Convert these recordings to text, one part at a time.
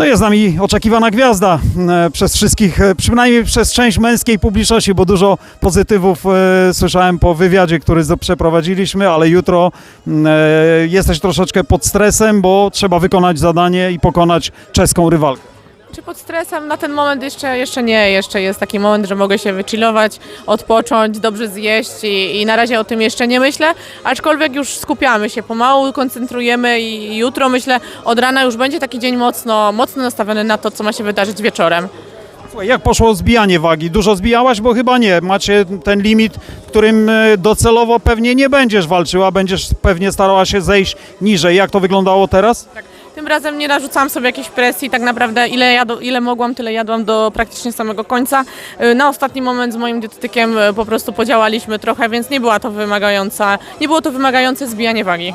No jest z nami oczekiwana gwiazda e, przez wszystkich, e, przynajmniej przez część męskiej publiczności, bo dużo pozytywów e, słyszałem po wywiadzie, który przeprowadziliśmy, ale jutro jesteś troszeczkę pod stresem, bo trzeba wykonać zadanie i pokonać czeską rywalkę. Czy pod stresem na ten moment jeszcze, jeszcze nie, jeszcze jest taki moment, że mogę się wychillować, odpocząć, dobrze zjeść i, i na razie o tym jeszcze nie myślę, aczkolwiek już skupiamy się pomału, koncentrujemy i jutro myślę od rana już będzie taki dzień mocno, mocno nastawiony na to, co ma się wydarzyć wieczorem. Słuchaj, jak poszło zbijanie wagi? Dużo zbijałaś? Bo chyba nie. Macie ten limit, w którym e, docelowo pewnie nie będziesz walczyła, będziesz pewnie starała się zejść niżej. Jak to wyglądało teraz? Tak. Tym razem nie narzucałam sobie jakiejś presji, tak naprawdę ile, jadł, ile mogłam, tyle jadłam do praktycznie samego końca. Y, Na ostatni moment z moim dietetykiem y, po prostu podziałaliśmy trochę, więc nie była to wymagająca, nie było to wymagające zbijanie wagi.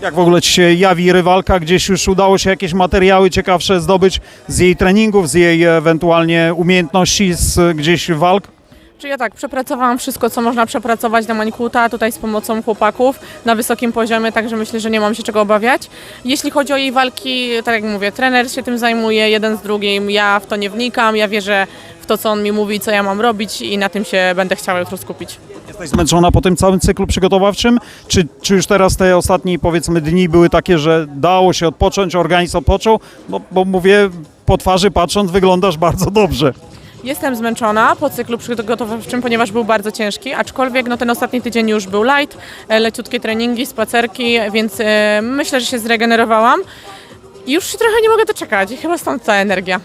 Jak w ogóle ci się jawi rywalka? Gdzieś już udało się jakieś materiały ciekawsze zdobyć z jej treningów, z jej ewentualnie umiejętności, z gdzieś walk? Czy ja tak, przepracowałam wszystko, co można przepracować na Mańkuta, tutaj z pomocą chłopaków na wysokim poziomie, także myślę, że nie mam się czego obawiać. Jeśli chodzi o jej walki, tak jak mówię, trener się tym zajmuje, jeden z drugim, ja w to nie wnikam, ja wierzę w to, co on mi mówi, co ja mam robić i na tym się będę chciała jutro skupić. Jesteś zmęczona po tym całym cyklu przygotowawczym? Czy, czy już teraz te ostatnie, powiedzmy, dni były takie, że dało się odpocząć, organizm odpoczął? No, bo mówię, po twarzy patrząc, wyglądasz bardzo dobrze. Jestem zmęczona po cyklu przygotowawczym, ponieważ był bardzo ciężki, aczkolwiek no, ten ostatni tydzień już był light, e, leciutkie treningi, spacerki, więc e, myślę, że się zregenerowałam. Już się trochę nie mogę doczekać i chyba stąd ta energia.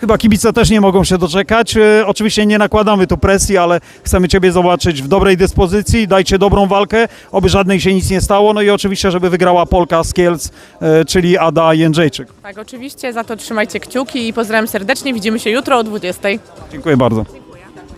Chyba kibice też nie mogą się doczekać. E, Oczywiście nie nakładamy tu presji, ale chcemy Ciebie zobaczyć w dobrej dyspozycji. Dajcie dobrą walkę, oby żadnej się nic nie stało. No i oczywiście, żeby wygrała Polka z Kielc, e, czyli Ada Jędrzejczyk. Tak, oczywiście, za to trzymajcie kciuki i pozdrawiam serdecznie. Widzimy się jutro o 20.00. Dziękuję bardzo.